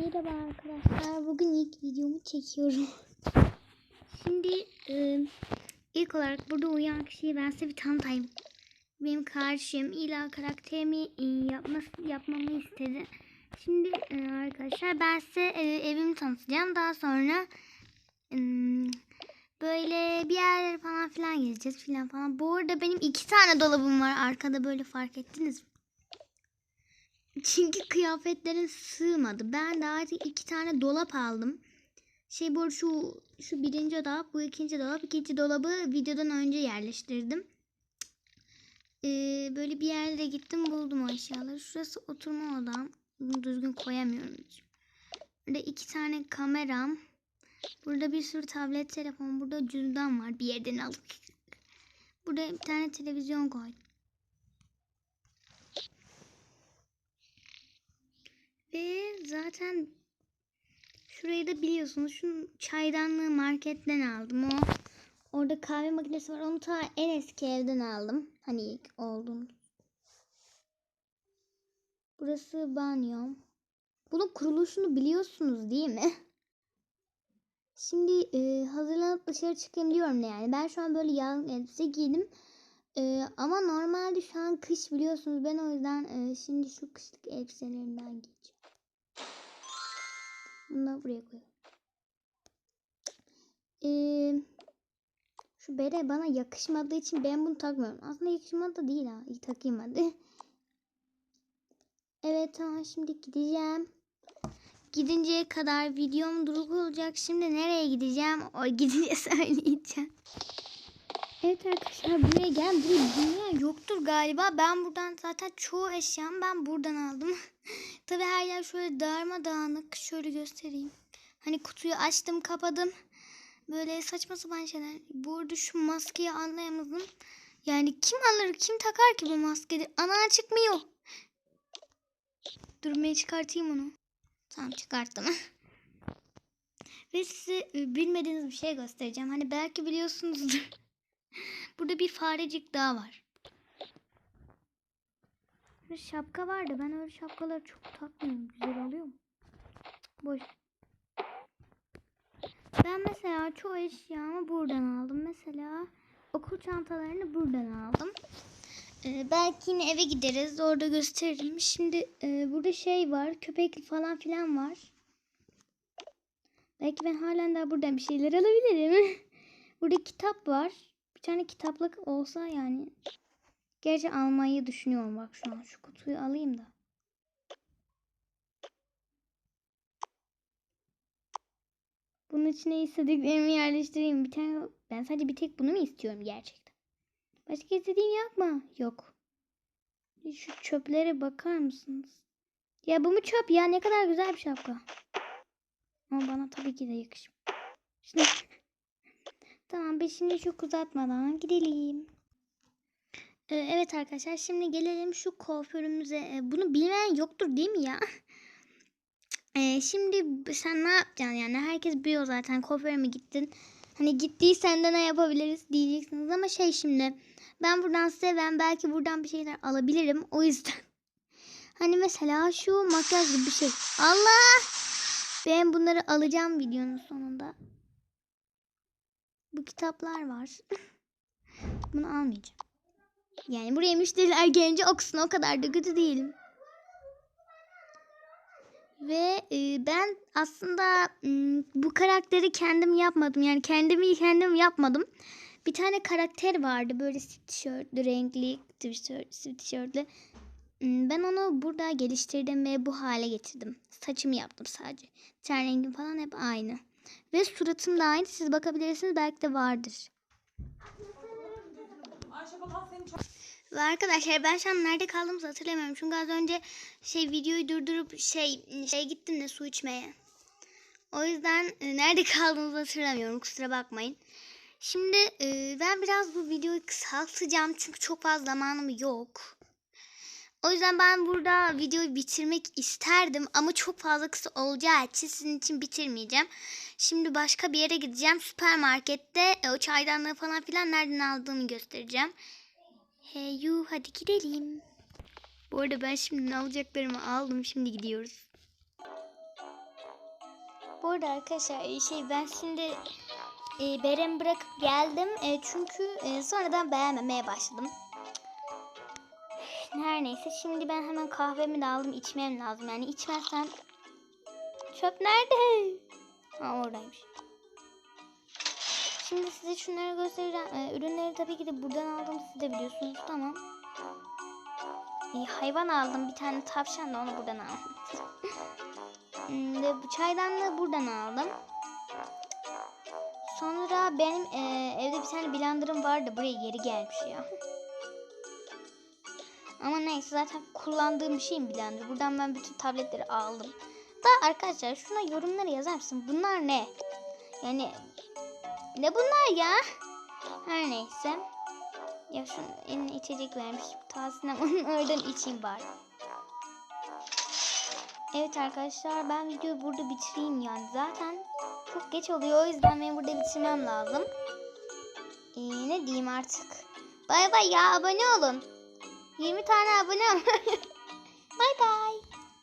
Merhaba arkadaşlar. Bugün ilk videomu çekiyorum. Şimdi e, ilk olarak burada uyuyan kişiyi ben size bir tanıtayım. Benim kardeşim ila karakterimi e, yapması, yapmamı istedi. Şimdi e, arkadaşlar ben size e, evimi tanıtacağım. Daha sonra e, böyle bir yerlere falan filan gezeceğiz filan falan. Bu arada benim iki tane dolabım var arkada böyle fark ettiniz mi? Çünkü kıyafetlerin sığmadı. Ben daha artık iki tane dolap aldım. Şey bu şu şu birinci dolap, bu ikinci dolap. İkinci dolabı videodan önce yerleştirdim. Ee, böyle bir yerlere gittim buldum o eşyaları. Şurası oturma odam. Bunu düzgün koyamıyorum. Burada iki tane kameram. Burada bir sürü tablet telefon. Burada cüzdan var bir yerden aldık. Burada bir tane televizyon koydum. Ve zaten şurayı da biliyorsunuz. Şu çaydanlığı marketten aldım. O orada kahve makinesi var. Onu ta en eski evden aldım. Hani ilk oldum. Burası banyo. Bunun kuruluşunu biliyorsunuz değil mi? Şimdi e, hazırlanıp dışarı çıkayım diyorum ne yani. Ben şu an böyle yağın elbise giydim. E, ama normalde şu an kış biliyorsunuz. Ben o yüzden e, şimdi şu kışlık elbiselerimden giyeceğim. Bunu da buraya koyalım. Ee, şu bere bana yakışmadığı için ben bunu takmıyorum. Aslında yakışmadı da değil ha. İyi takayım hadi. Evet tamam şimdi gideceğim. Gidinceye kadar videom duruk olacak. Şimdi nereye gideceğim? O gidince söyleyeceğim. Evet arkadaşlar buraya gel. Buraya dünya yoktur galiba. Ben buradan zaten çoğu eşyamı ben buradan aldım. Tabi her yer şöyle darmadağınık. Şöyle göstereyim. Hani kutuyu açtım kapadım. Böyle saçma sapan şeyler. Bu arada şu maskeyi anlayamadım. Yani kim alır kim takar ki bu maskeyi? Ana çıkmıyor. Durmaya çıkartayım onu. Tamam çıkarttım. Ve size e, bilmediğiniz bir şey göstereceğim. Hani belki biliyorsunuzdur. Burada bir farecik daha var. Bir şapka vardı. Ben öyle şapkaları çok takmıyorum. Güzel oluyor mu? Boş. Ben mesela çoğu eşyamı buradan aldım. Mesela okul çantalarını buradan aldım. Ee, belki yine eve gideriz. Orada gösteririm. Şimdi e, burada şey var. Köpek falan filan var. Belki ben halen daha buradan bir şeyler alabilirim. burada kitap var. Bir tane kitaplık olsa yani. Gerçi almayı düşünüyorum bak şu an. Şu kutuyu alayım da. Bunun içine istediklerimi yerleştireyim. Bir tane ben sadece bir tek bunu mu istiyorum gerçekten? Başka istediğim yapma. Yok. Şu çöplere bakar mısınız? Ya bu mu çöp ya? Ne kadar güzel bir şapka. Ama bana tabii ki de yakışmıyor. Şimdi Tamam biz şimdi çok uzatmadan gidelim. Ee, evet arkadaşlar şimdi gelelim şu kuaförümüze. Ee, bunu bilmeyen yoktur değil mi ya? Ee, şimdi sen ne yapacaksın yani? Herkes biliyor zaten kuaföre mi gittin? Hani gittiysen de ne yapabiliriz diyeceksiniz ama şey şimdi ben buradan size ben belki buradan bir şeyler alabilirim. O yüzden hani mesela şu makyaj gibi bir şey. Allah! Ben bunları alacağım videonun sonunda. Bu kitaplar var. Bunu almayacağım. Yani buraya müşteriler gelince okusun o kadar da kötü değilim. Ve e, ben aslında m, bu karakteri kendim yapmadım. Yani kendimi kendim yapmadım. Bir tane karakter vardı böyle tişörtlü, renkli tişört, tişörtlü. Ben onu burada geliştirdim ve bu hale getirdim. Saçımı yaptım sadece. Ten rengim falan hep aynı. Ve suratım da aynı. Siz bakabilirsiniz belki de vardır. Ve arkadaşlar ben şu an nerede kaldığımızı hatırlamıyorum. Çünkü az önce şey videoyu durdurup şey şey gittim de su içmeye. O yüzden e, nerede kaldığımızı hatırlamıyorum. Kusura bakmayın. Şimdi e, ben biraz bu videoyu kısaltacağım. Çünkü çok fazla zamanım yok. O yüzden ben burada videoyu bitirmek isterdim. Ama çok fazla kısa olacağı için sizin için bitirmeyeceğim. Şimdi başka bir yere gideceğim. Süpermarkette e, o çaydanlığı falan filan nereden aldığımı göstereceğim. Hey you hadi gidelim. Bu arada ben şimdi ne alacaklarımı aldım. Şimdi gidiyoruz. Bu arada arkadaşlar e, şey ben şimdi e, Berem bırakıp geldim. E, çünkü e, sonradan beğenmemeye başladım. Her neyse şimdi ben hemen kahvemi de aldım içmem lazım. Yani içmezsem çöp nerede? Ha oradaymış. Şimdi size şunları göstereceğim. E, ürünleri tabii ki de buradan aldım. Siz de biliyorsunuz tamam. E, hayvan aldım. Bir tane tavşan da onu buradan aldım. Hmm, Ve bu çaydanlığı buradan aldım. Sonra benim e, evde bir tane blenderım vardı. Buraya geri gelmiş ya. Ama neyse zaten kullandığım bir şeyim blender. Buradan ben bütün tabletleri aldım. Da arkadaşlar şuna yorumlara yazar mısın? Bunlar ne? Yani ne bunlar ya? Her neyse. Ya şunun eline içecek vermiş. Tahsin'im onun oradan içeyim bari. Evet arkadaşlar ben videoyu burada bitireyim yani. Zaten çok geç oluyor. O yüzden benim burada bitirmem lazım. Ee, ne diyeyim artık. Bay bay ya abone olun. 20 tane abone ol. bay bay.